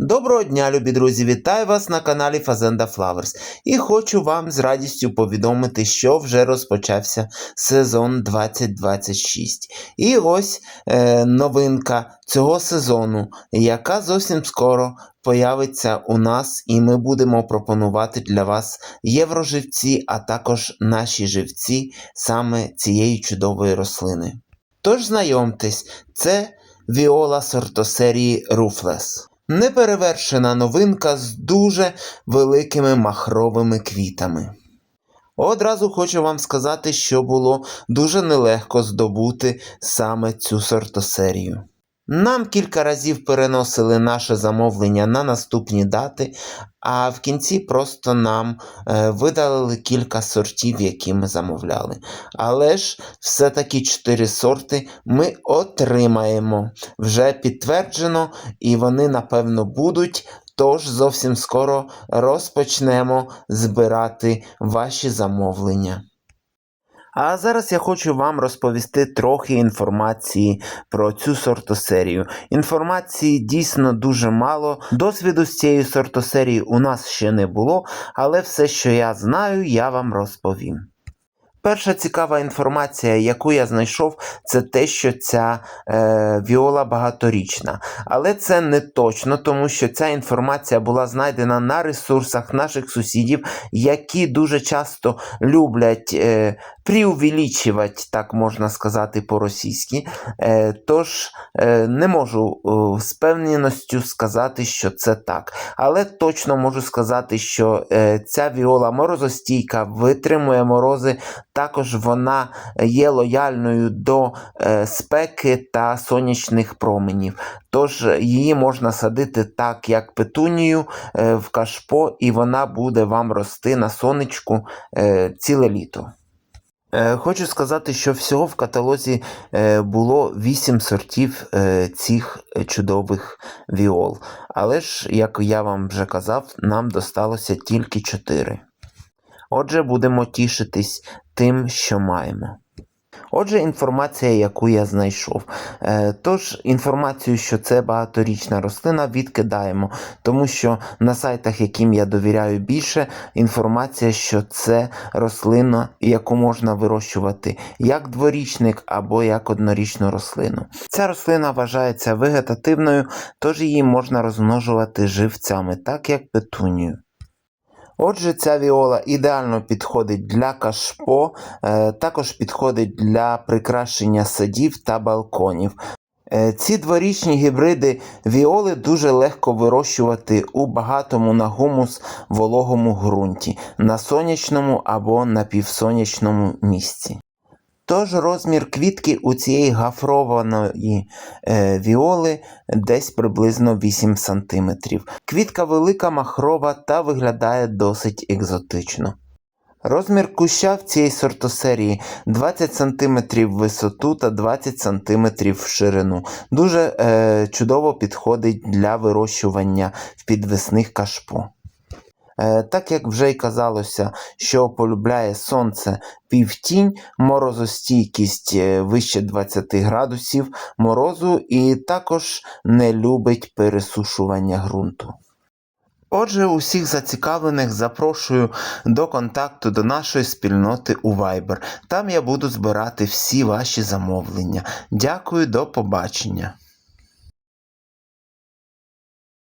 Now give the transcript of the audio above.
Доброго дня, любі друзі! Вітаю вас на каналі Fazenda Flowers. І хочу вам з радістю повідомити, що вже розпочався сезон 2026. І ось е, новинка цього сезону, яка зовсім скоро появиться у нас, і ми будемо пропонувати для вас євроживці, а також наші живці саме цієї чудової рослини. Тож знайомтесь, це віола сортосерії Ruthless. Неперевершена новинка з дуже великими махровими квітами. Одразу хочу вам сказати, що було дуже нелегко здобути саме цю сортосерію. Нам кілька разів переносили наше замовлення на наступні дати, а в кінці просто нам е, видалили кілька сортів, які ми замовляли. Але ж все-таки чотири сорти ми отримаємо. Вже підтверджено, і вони, напевно, будуть. Тож зовсім скоро розпочнемо збирати ваші замовлення. А зараз я хочу вам розповісти трохи інформації про цю сортосерію. Інформації дійсно дуже мало. Досвіду з цієї сортосерії у нас ще не було, але все, що я знаю, я вам розповім. Перша цікава інформація, яку я знайшов, це те, що ця е, віола багаторічна. Але це не точно, тому що ця інформація була знайдена на ресурсах наших сусідів, які дуже часто люблять е, преувеличувати, так можна сказати по-російськи. Е, тож е, не можу е, з певністю сказати, що це так. Але точно можу сказати, що ця віола морозостійка, витримує морози. Також вона є лояльною до спеки та сонячних променів. Тож її можна садити так, як петунію в кашпо, і вона буде вам рости на сонечку ціле літо. Е, Хочу сказати, що всього в каталозі е, було 8 сортів е, цих чудових віол. Але ж, як я вам вже казав, нам досталося тільки 4. Отже, будемо тішитись тим, що маємо. Отже, інформація, яку я знайшов. Е, Тож, інформацію, що це багаторічна рослина, відкидаємо, тому що на сайтах, яким я довіряю більше, інформація, що це рослина, яку можна вирощувати як дворічник або як однорічну рослину. Ця рослина вважається вегетативною, тож її можна розмножувати живцями, так як петунію. Отже, ця віола ідеально підходить для кашпо, е, також підходить для прикрашення садів та балконів. Е, Ці дворічні гібриди віоли дуже легко вирощувати у багатому на гумус вологому ґрунті, на сонячному або напівсонячному місці. Тож розмір квітки у цієї гафрованої е, віоли десь приблизно 8 см. Квітка велика, махрова та виглядає досить екзотично. Розмір куща в цій сортосерії 20 см в висоту та 20 см в ширину. Дуже е, чудово підходить для вирощування в підвесних кашпо. Е, Так як вже й казалося, що полюбляє сонце півтінь, морозостійкість е, вище 20 градусів морозу і також не любить пересушування ґрунту. Отже, усіх зацікавлених запрошую до контакту до нашої спільноти у Viber. Там я буду збирати всі ваші замовлення. Дякую, до побачення.